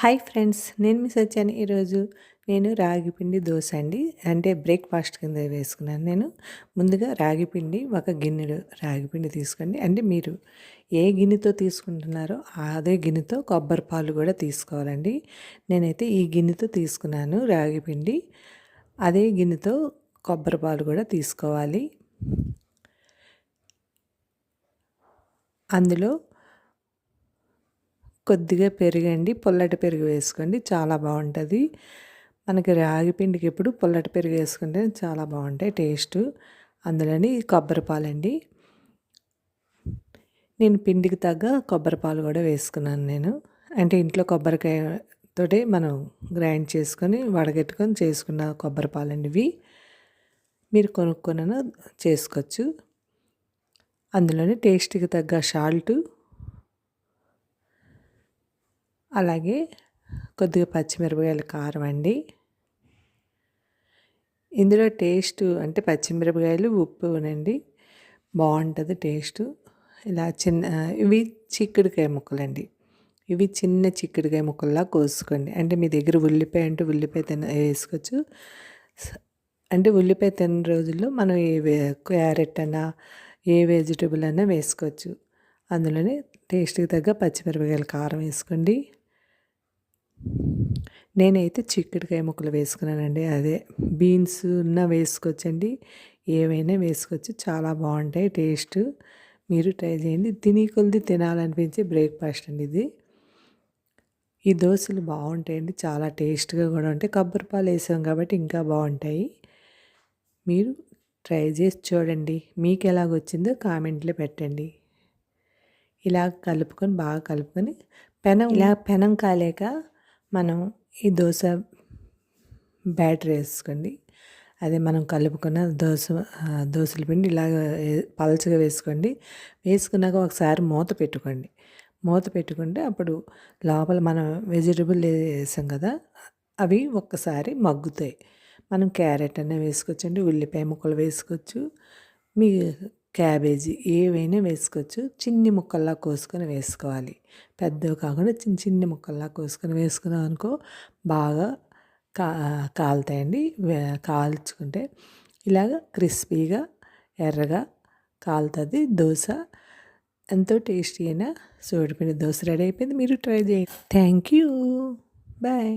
Hi friends నేను miss వచ్చాను ఈరోజు నేను రాగి పిండి దోశ అండి. అంటే బ్రేక్ఫాస్ట్ కింద వేసుకున్నాను నేను. ముందుగా రాగి పిండి ఒక గిన్నెడు రాగి పిండి తీసుకోండి. అంటే మీరు ఏ గిన్నెతో తీసుకుంటున్నారో అదే గిన్నెతో కొబ్బరి పాలు కూడా తీసుకోవాలండి. నేనైతే ఈ గిన్నెతో తీసుకున్నాను రాగి పిండి. అదే గిన్నెతో కొబ్బరి పాలు కూడా తీసుకోవాలి. అందులో కొద్దిగా పెరుగండి. పొల్లటి పెరుగు వేసుకోండి. చాలా బాగుంటుంది. మనకి రాగి పిండికి ఎప్పుడు పొల్లటి పెరుగు వేసుకుంటే చాలా బాగుంటాయి టేస్ట్. అందులోని కొబ్బరి పాలండి. నేను పిండికి తగ్గ కొబ్బరి పాలు కూడా వేసుకున్నాను నేను. అంటే ఇంట్లో కొబ్బరికాయ తోటి మనం గ్రైండ్ చేసుకొని వడగట్టుకొని చేసుకున్న కొబ్బరి పాలండి ఇవి. మీరు కొనుక్కొన చేసుకోవచ్చు. అందులోని టేస్ట్కి తగ్గ సాల్టు అలాగే కొద్దిగా పచ్చిమిరపకాయల కారం అండి. ఇందులో టేస్ట్ అంటే పచ్చిమిరపకాయలు ఉప్పునండి బాగుంటుంది టేస్ట్. ఇలా చిన్న ఇవి చిక్కుడుకాయ ముక్కలండి. ఇవి చిన్న చిక్కుడుకాయ ముక్కల్లా కోసుకోండి. అంటే మీ దగ్గర ఉల్లిపాయ అంటే ఉల్లిపాయ తిన వేసుకోవచ్చు. అంటే ఉల్లిపాయ తిన్న రోజుల్లో మనం ఏ క్యారెట్ అన్నా ఏ వెజిటబుల్ అయినా వేసుకోవచ్చు. అందులోనే టేస్ట్కి తగ్గ పచ్చిమిరపకాయల కారం వేసుకోండి. నేనైతే చిక్కుడుకాయ ముక్కలు వేసుకున్నానండి. అదే బీన్స్ ఉన్న వేసుకోవచ్చండి. ఏవైనా వేసుకోవచ్చు. చాలా బాగుంటాయి. టేస్ట్ మీరు ట్రై చేయండి. తిని కొలిది తినాలనిపించే బ్రేక్ఫాస్ట్ అండి ఇది. ఈ దోశలు బాగుంటాయండి. చాలా టేస్ట్గా కూడా ఉంటాయి. కొబ్బరి పాలు వేసాం కాబట్టి ఇంకా బాగుంటాయి. మీరు ట్రై చేసి చూడండి. మీకు ఎలాగొచ్చిందో కామెంట్లో పెట్టండి. ఇలా కలుపుకొని బాగా కలుపుకొని పెనం ఇలా పెనం కాలేక మనం ఈ దోశ బ్యాటర్ వేసుకోండి. అదే మనం కలుపుకున్న దోశ దోశల పిండి ఇలాగ పలచగా వేసుకోండి. వేసుకున్నాక ఒకసారి మూత పెట్టుకోండి. మూత పెట్టుకుంటే అప్పుడు లోపల మనం వెజిటబుల్ వేసాం కదా అవి ఒక్కసారి మగ్గుతాయి. మనం క్యారెట్ అనే వేసుకోవచ్చండి ఉల్లిపాయ ముక్కలు వేసుకోవచ్చు. మీ క్యాబేజీ ఏవైనా వేసుకోవచ్చు. చిన్ని ముక్కల్లా కోసుకొని వేసుకోవాలి. పెద్దవి కాకుండా చిన్న చిన్ని ముక్కల్లా కోసుకొని వేసుకున్నాం అనుకో బాగా కా కాలుతాయండి. కాల్చుకుంటే ఇలాగ క్రిస్పీగా ఎర్రగా కాలుతుంది. దోశ ఎంతో టేస్టీ అయినా సోడిపిండి దోశ రెడీ అయిపోయింది. మీరు ట్రై చేయండి. Thank you. బాయ్.